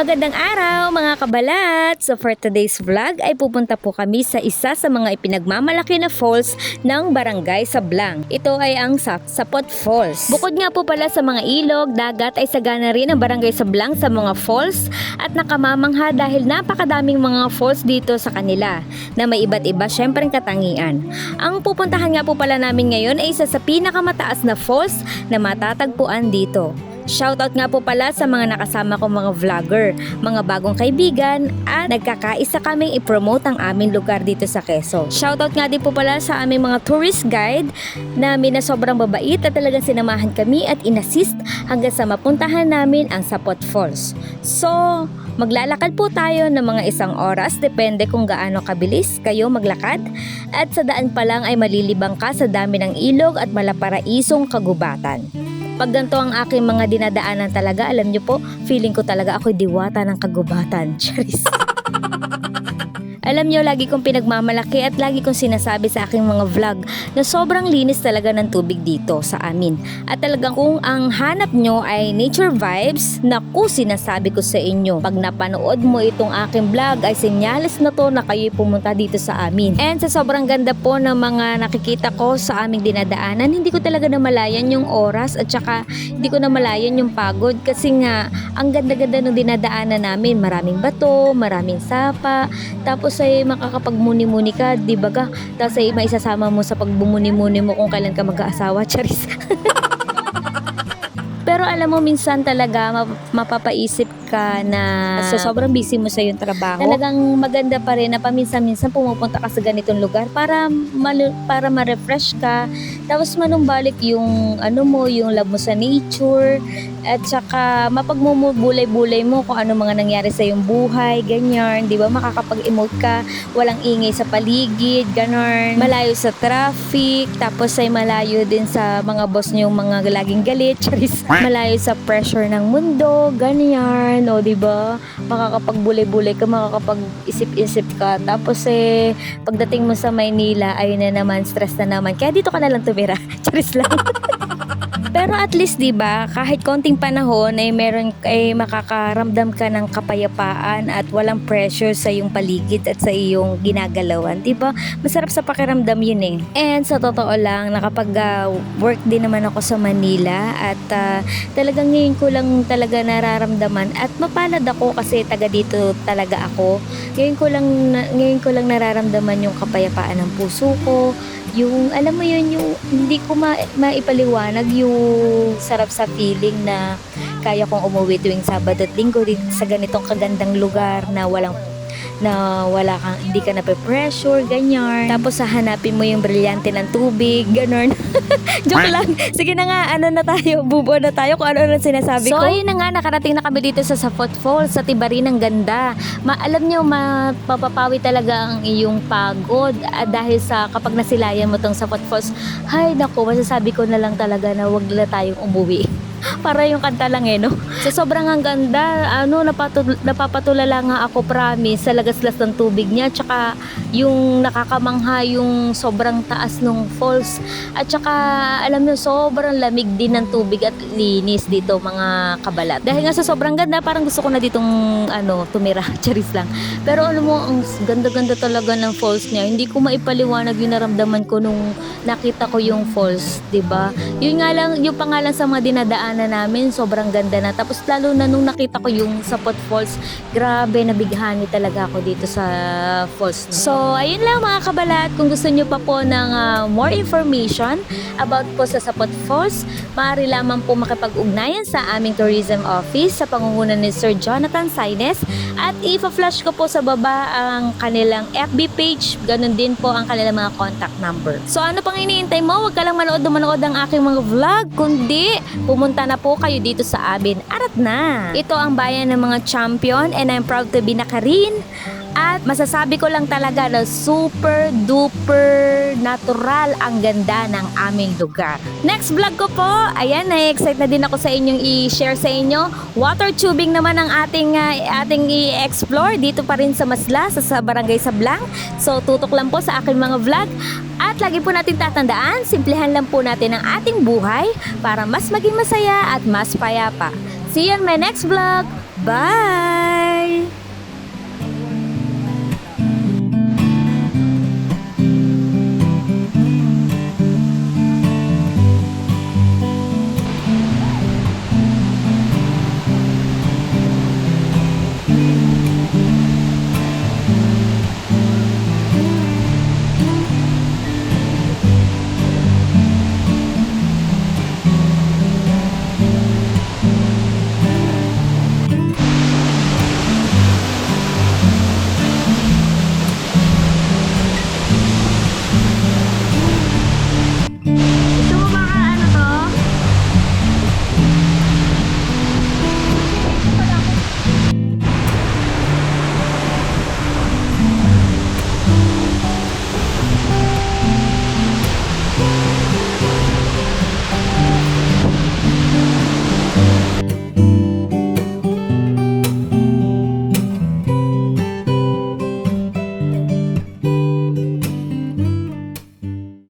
Magandang araw mga kabalat! So for today's vlog ay pupunta po kami sa isa sa mga ipinagmamalaki na falls ng barangay Sablang. Ito ay ang Sa- Sapot Falls. Bukod nga po pala sa mga ilog, dagat ay sagana rin ang barangay Sablang sa mga falls at nakamamangha dahil napakadaming mga falls dito sa kanila na may iba't iba syempreng katangian. Ang pupuntahan nga po pala namin ngayon ay isa sa pinakamataas na falls na matatagpuan dito. Shoutout nga po pala sa mga nakasama kong mga vlogger, mga bagong kaibigan at nagkakaisa kaming i-promote ang aming lugar dito sa Quezon. Shoutout nga din po pala sa aming mga tourist guide namin na sobrang babait at talagang sinamahan kami at inassist hanggang sa mapuntahan namin ang Sapot Falls. So, maglalakad po tayo ng mga isang oras depende kung gaano kabilis kayo maglakad at sa daan pa lang ay malilibang ka sa dami ng ilog at malaparaisong kagubatan. Pag ganito ang aking mga dinadaanan talaga, alam nyo po, feeling ko talaga ako'y diwata ng kagubatan. Charis. Alam nyo, lagi kong pinagmamalaki at lagi kong sinasabi sa aking mga vlog na sobrang linis talaga ng tubig dito sa amin. At talagang kung ang hanap nyo ay nature vibes, naku sinasabi ko sa inyo. Pag napanood mo itong aking vlog ay senyales na to na kayo pumunta dito sa amin. And sa sobrang ganda po ng mga nakikita ko sa aming dinadaanan, hindi ko talaga namalayan yung oras at saka hindi ko namalayan yung pagod kasi nga ang ganda-ganda ng dinadaanan namin. Maraming bato, maraming sapa, tapos ay makakapagmuni-muni ka, di ba ka? Tapos ay maisasama mo sa pagbumuni-muni mo kung kailan ka mag-aasawa, charis. Pero alam mo, minsan talaga map- mapapaisip ka na sa sobrang busy mo sa yung trabaho. Talagang maganda pa rin na paminsan-minsan pumupunta ka sa ganitong lugar para malu- para ma-refresh ka. Tapos manumbalik yung ano mo, yung love mo sa nature at saka mapagmumulay-bulay mo kung ano mga nangyari sa iyong buhay, ganyan, 'di ba? Makakapag-emote ka, walang ingay sa paligid, ganon. Malayo sa traffic, tapos ay malayo din sa mga boss niyo mga laging galit, charis. Malayo sa pressure ng mundo, ganyan, o 'di ba? Makakapagbulay-bulay ka, makakapag-isip-isip ka. Tapos eh pagdating mo sa Maynila, ayun na naman, stress na naman. Kaya dito ka na lang tumira. charis lang. Pero at least 'di ba, kahit konting panahon ay meron ay makakaramdam ka ng kapayapaan at walang pressure sa iyong paligid at sa iyong ginagalawan, 'di ba? Masarap sa pakiramdam 'yun eh. And sa totoo lang, nakapag ah, work din naman ako sa Manila at ah, talagang ngayon ko lang talaga nararamdaman at mapalad ako kasi taga dito talaga ako. Ngayon ko lang ngayon ko lang nararamdaman yung kapayapaan ng puso ko, yung alam mo yun yung hindi ko ma- maipaliwanag yung sarap sa feeling na kaya kong umuwi tuwing Sabado at Linggo sa ganitong kagandang lugar na walang na wala kang hindi ka na pressure ganyan. Tapos hahanapin mo yung brilyante ng tubig ganon joke lang. Sige na nga ano na tayo? Bubo na tayo kung ano na sinasabi So, ko. ayun na nga, nakarating na kami dito sa Sapot Falls, sa Tibarin ng ganda. Ma alam niyo, mapapapawi talaga ang iyong pagod ah, dahil sa kapag nasilayan mo tong Sapot Falls, hay nako, masasabi ko na lang talaga na wag na tayong umuwi. Para yung kanta lang eh, no? So, sobrang ang ganda. Ano, napatul- napapatulala nga ako, promise, sa lagaslas ng tubig niya. Tsaka, yung nakakamangha yung sobrang taas ng falls. At tsaka, alam niyo, sobrang lamig din ng tubig at linis dito, mga kabalat. Dahil nga sa sobrang ganda, parang gusto ko na ditong, ano, tumira. Charis lang. Pero alam mo, ang ganda-ganda talaga ng falls niya. Hindi ko maipaliwanag yung naramdaman ko nung nakita ko yung falls, ba? Yun nga lang, yung pangalan sa mga dinadaanan namin, sobrang ganda na. Tapos lalo na nung nakita ko yung Sapot Falls, grabe, nabighani talaga ako dito sa falls. na. So, ayun lang mga kabalat. Kung gusto nyo pa po ng ah, more information about po sa Sapot Falls, maaari lamang po makipag-ugnayan sa aming tourism office sa pangunguna ni Sir Jonathan Saines at ipa-flash ko po sa baba ang kanilang FB page. Ganun din po ang kanilang mga contact number. So ano pang iniintay mo? Huwag ka lang manood manood ng aking mga vlog, kundi pumunta na po kayo dito sa amin. Arat na! Ito ang bayan ng mga champion and I'm proud to be Nakarin. At masasabi ko lang talaga na super duper natural ang ganda ng aming lugar. Next vlog ko po, ayan, na-excite na din ako sa inyong i-share sa inyo. Water tubing naman ang ating ah, ating i-explore dito pa rin sa Masla, sa, sa Barangay Sablang. So tutok lang po sa aking mga vlog. At lagi po natin tatandaan, simplihan lang po natin ang ating buhay para mas maging masaya at mas payapa. See you on my next vlog! Bye!